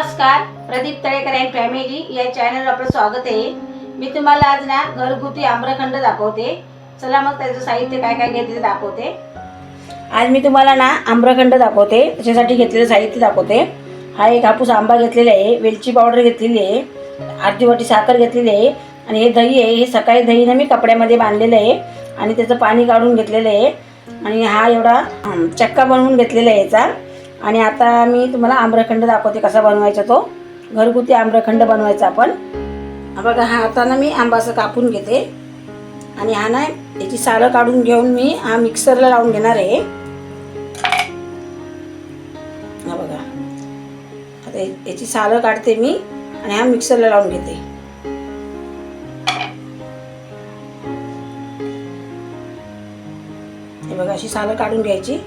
नमस्कार Pradeep Talekar and family या चॅनलवर आपलं स्वागत आहे. मी तुम्हाला आज ना घरगुती आम्रखंड दाखवते. चला मग त्याचं साहित्य काय काय घेतले ते दाखवते. आज मी तुम्हाला ना आम्रखंड दाखवते. त्याच्यासाठी घेतलेलं साहित्य दाखवते. हा एक हापूस आंबा घेतलेला आहे वेलची पावडर घेतलेली आहे अर्धी वाटी साखर घेतलेली आहे आणि हे दही आहे. हे सकाळी दहीनं मी कपड्यामध्ये बांधलेलं आहे आणि त्याचं पाणी काढून घेतलेलं आहे. आणि हा एवढा चक्का बनवून घेतलेला आहे याचा. आणि आता मी तुम्हाला आम्रखंड दाखवते कसा बनवायचा तो. घरगुती आम्रखंड बनवायचा आपण. बघा हा आता ना मी आंबा असं कापून घेते. आणि हा ना याची सालं काढून घेऊन मी हा मिक्सरला लावून घेणार आहे. हा बघा. आता याची सालं काढते मी आणि हा मिक्सरला लावून घेते. हे बघा अशी सालं काढून घ्यायची.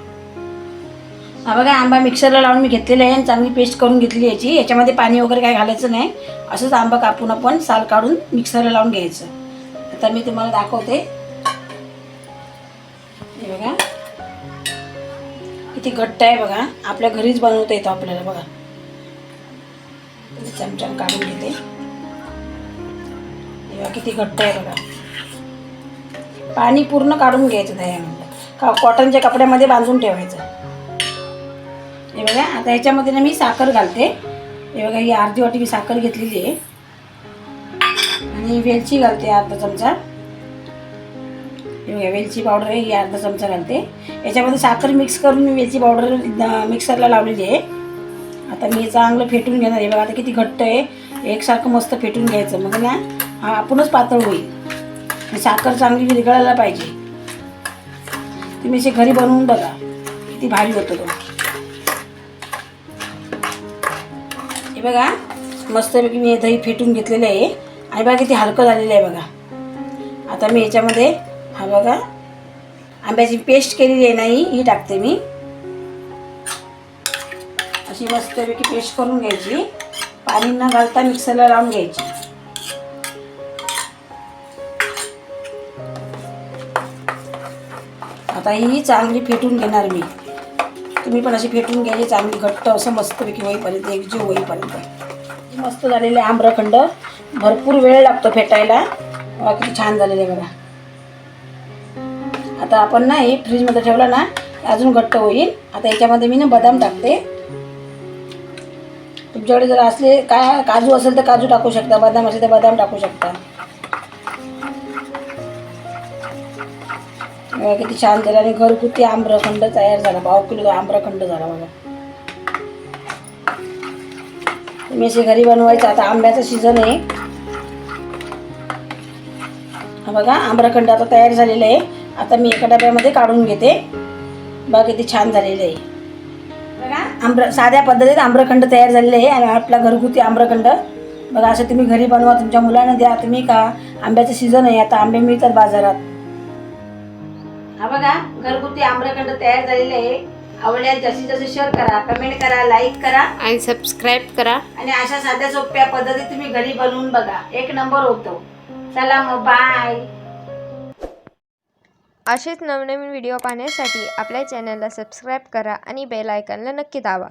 हा बघा आंबा मिक्सरला लावून मी घेतलेला आहे आणि चांगली पेस्ट करून घेतली याची. याच्यामध्ये पाणी वगैरे काय घालायचं नाही. असंच आंबा कापून आपण साल काढून मिक्सरला लावून घ्यायचं. आता मी तुम्हाला दाखवते. हे बघा. किती घट्ट आहे बघा. आपल्या घरीच बनवता येतो आपल्याला बघा. चमच्यानं काढून घेते. हे बघा किती घट्ट आहे बघा. पाणी पूर्ण काढून घ्यायचं दह्यामध्ये. का कॉटनच्या कपड्यामध्ये बांधून ठेवायचं. हे बघा आता ह्याच्यामध्ये ना मी साखर घालते. हे बघा ही अर्धी वाटी मी साखर घेतलेली आहे. आणि वेलची घालते अर्धा चमचा. हे बघा वेलची पावडर आहे ही अर्धा चमचा घालते. याच्यामध्ये साखर मिक्स करून मी वेलची पावडर मिक्सरला लावलेली आहे. आता मी चांगलं फेटून घेणार हे बघा आता किती घट्ट आहे. एकसारखं मस्त फेटून घ्यायचं. मग ना हा आपणच पातळ होईल. साखर चांगली विरघळायला पाहिजे. तुम्ही असे घरी बनवून बघा. किती भारी होतो तो. बघा मस्तपैकी मी हे दही फेटून घेतलेलं आहे. आणि बघा किती हलकं झालेलं आहे बघा. आता मी याच्यामध्ये हा बघा आंब्याची पेस्ट केलेली आहे नाही ही टाकते मी. अशी मस्तपैकी पेस्ट करून घ्यायची. पाणी न घालता मिक्सरला लावून घ्यायची. आता ही चांगली फेटून घेणार मी. तुम्ही पण अशी फेटून घ्यायची चांगली घट्ट असं मस्तपैकी होईपर्यंत एकजीव होईपर्यंत. मस्त झालेले आम्रखंड. भरपूर वेळ लागतो फेटायला. किती छान झालेले बघा. आता आपण ना हे फ्रीजमध्ये ठेवलं ना अजून घट्ट होईल. आता याच्यामध्ये मी ना बदाम टाकते. तुमच्याकडे जर असले काय काजू असेल तर काजू टाकू शकता बदाम असेल तर बदाम टाकू शकता. बघा किती छान झालं. आणि घरगुती आम्रखंड तयार झाला. पाव किलो आम्रखंड झाला बघा. तुम्ही असे घरी बनवायचं. आता आंब्याचं सीझन आहे. हा बघा आम्रखंड आता तयार झालेलं आहे. आता मी एका डब्यामध्ये काढून घेते. बघा किती छान झालेलं आहे. बघा आम्र साध्या पद्धतीत आम्रखंड तयार झालेलं आहे. आणि आपला घरगुती आम्रखंड. बघा असं तुम्ही घरी बनवा. तुमच्या मुलांना द्या. तुम्ही का आंब्याचं सीझन आहे. आता आंबे मिळतात बाजारात. हा बघा घरगुती आम्रखंड तयार झालेले आहे. आवडल्यास जास्तीत जास्त शेअर करा कमेंट करा लाईक करा. आणि सबस्क्राईब करा. आणि अशा साध्या सोप्या पद्धती तुम्ही घरी बनवून बघा. एक नंबर होतो. चला मग बाय असेच नवनवीन व्हिडिओ पाहण्यासाठी आपल्या चॅनलला सबस्क्राईब करा आणि बेल आयकॉनला नक्की दाबा.